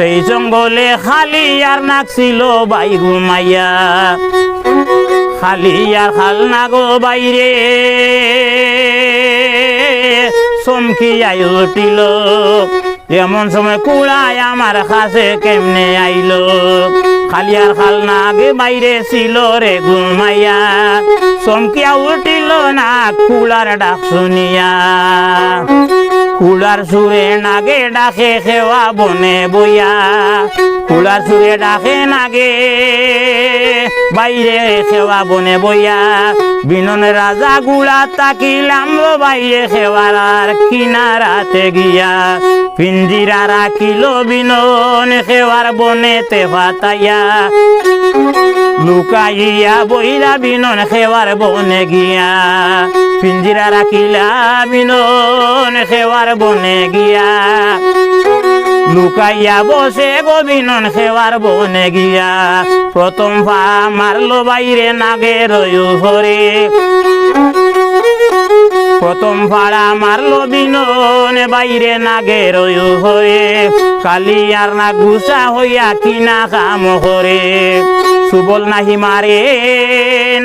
সেই জঙ্গলে খালি আর নাক ছিল বাই ঘুমাইয়া খালি আর খাল না গো বাইরে চমকিয়াই উঠিল। এমন সময় কুড়ায় আমার কাছে কেমনে আইলো? খালি আর খাল না আগে বাইরে ছিল রে ঘুমাইয়া চমকিয়া উঠিল না কুলার ডাক শুনিয়া। কুলার সুরে নাগে ডাকে খেওয়া বনে বইয়া। কুলার সুরে ডাকে নাগে, বাইরে খেওয়া বনে বইয়া। বিনন রাজা গুড়া তাকিলাম বাইরে খেওয়ার আর কিনারাতে গিয়া। পিঞ্জিরা রাখিল বিনন খেওয়ার বনেতে ফাতাইয়া। লুকাইয়া বইরা বিনন খেওয়ার বনে গিয়া। পিঞ্জিরা রাখিলা বিনন খেওয়ার বনে গিয়া। লুকাইয়া বসে গোবিনন খেওয়ার বনে গিয়া। প্রথম পা মারলো বাইরে নাগে রয়ু ভরে প্রথম ভাড়া মারলো বিনন বাইরে নাগে রয়ু হয়ে কালি আর না গুসা হইয়া কিনা কাম করে সুবল নাহি মারে।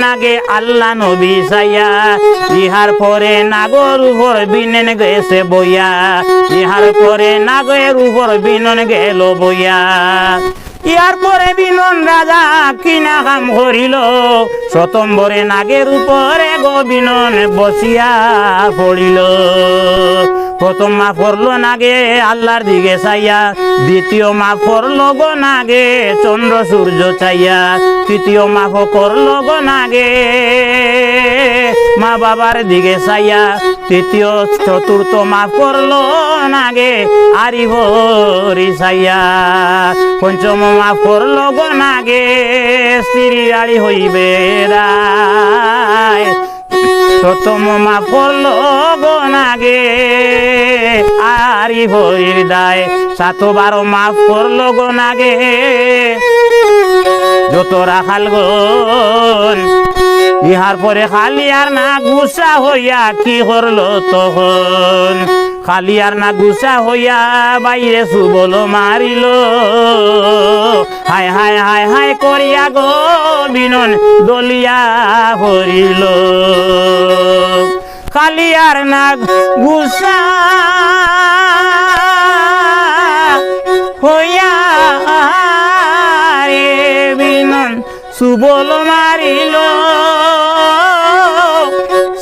নাগে আল্লাহ নবী সাইয়া ইহার পরে নাগর উপর বিনেন গেছে বইয়া, ইহার পরে নাগের উপর বিনন গেল বইয়া। ইয়ার পরে বিনন রাজা কিনা কাম করিল। সতম্বরে নাগের উপরে গোবিনন বসিয়া পড়িল। প্রথম মা পড়ল নাগে, আল্লাহর দিকে চাইয়া। দ্বিতীয় মা পড়ল গো নাগে, চন্দ্র সূর্য চাইয়া। তৃতীয় মা করল গো নাগে, মা বাবার দিকে চাইয়া। তৃতীয় চতুর্থ মা করল নাগে আরি চাইয়া পঞ্চম মা করল গো নাগে স্ত্রী আড়ি হইবে রায়। মা পড়ল গো নাগে আরি ভরির দায়। সাত বারো মাফ করল গো নাগে যত রাখাল গন ইহার পরে খালি আর না গুসা হইয়া কি করল তখন? খালি আর না গুসা হইয়া বাইরে সুবল মারিল। হায় হায় হায় হায় করিয়া গো বিনন দলিয়া হরিল খালি আর না গুসা সুবল মারিল।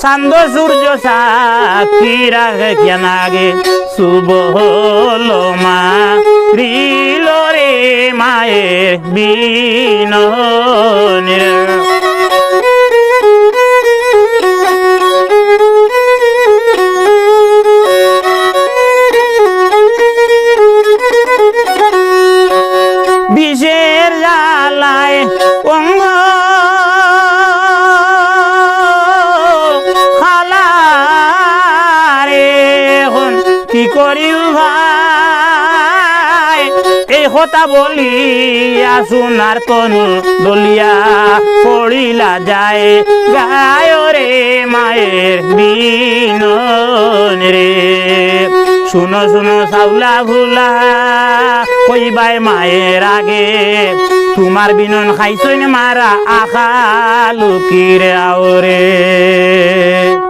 চান্দ সূর্য সাক্ষীরা কেনাগে সুবল মারিল রে মায়ের বিননের বিষের জ্বালায় কথা বলিয়া সোনার তনু দলিয়া পড়িলা যায়। গায় রে মায়ের বিনন রে। শুনো শুনো, সাউলা ভুলা, কইবাই মায়ের আগে। তোমার বিনন খাইছই মারা আখা লুকির আওরে।